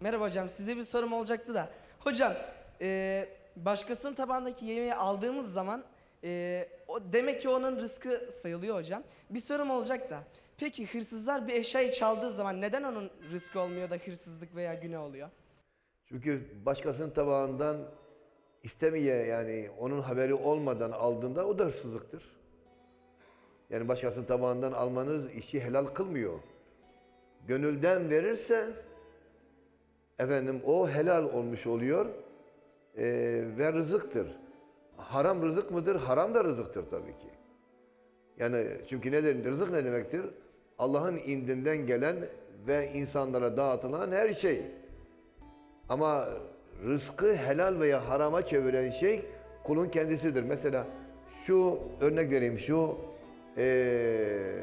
Merhaba hocam, size bir sorum olacaktı da. Hocam, e, başkasının tabağındaki yemeği aldığımız zaman e, o demek ki onun rızkı sayılıyor hocam. Bir sorum olacak da. Peki hırsızlar bir eşyayı çaldığı zaman neden onun rızkı olmuyor da hırsızlık veya günah oluyor? Çünkü başkasının tabağından istemeye yani onun haberi olmadan aldığında o da hırsızlıktır. Yani başkasının tabağından almanız işi helal kılmıyor. Gönülden verirse efendim o helal olmuş oluyor Ee, ve rızıktır. Haram rızık mıdır? Haram da rızıktır tabii ki. Yani çünkü ne demek? Rızık ne demektir? Allah'ın indinden gelen ve insanlara dağıtılan her şey. Ama rızkı helal veya harama çeviren şey kulun kendisidir. Mesela şu örnek vereyim şu eee,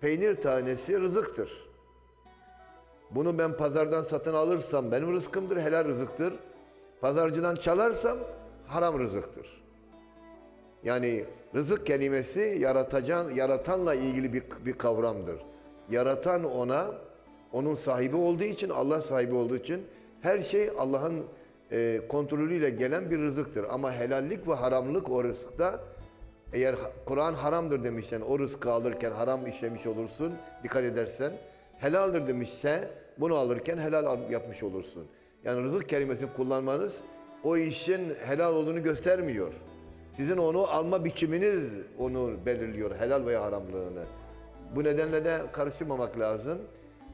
peynir tanesi rızıktır. Bunu ben pazardan satın alırsam benim rızkımdır, helal rızıktır. Pazarcıdan çalarsam haram rızıktır. Yani rızık kelimesi yaratacan, yaratanla ilgili bir, bir kavramdır. Yaratan ona, onun sahibi olduğu için, Allah sahibi olduğu için her şey Allah'ın e, kontrolüyle gelen bir rızıktır. Ama helallik ve haramlık o rızıkta eğer Kur'an haramdır demiş yani o rızkı alırken haram işlemiş olursun dikkat edersen. Helaldir demişse bunu alırken helal al- yapmış olursun. Yani rızık kelimesini kullanmanız o işin helal olduğunu göstermiyor. Sizin onu alma biçiminiz onu belirliyor helal veya haramlığını. Bu nedenle de karıştırmamak lazım.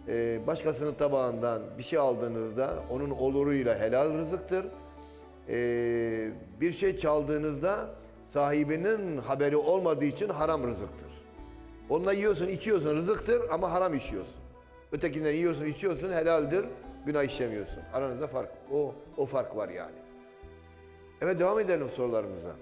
Ee, başkasının tabağından bir şey aldığınızda onun oluruyla helal rızıktır. Ee, bir şey çaldığınızda sahibinin haberi olmadığı için haram rızıktır. Onunla yiyorsun, içiyorsun, rızıktır ama haram işiyorsun. Ötekinden yiyorsun, içiyorsun, helaldir, günah işlemiyorsun. Aranızda fark, o, o fark var yani. Evet devam edelim sorularımıza.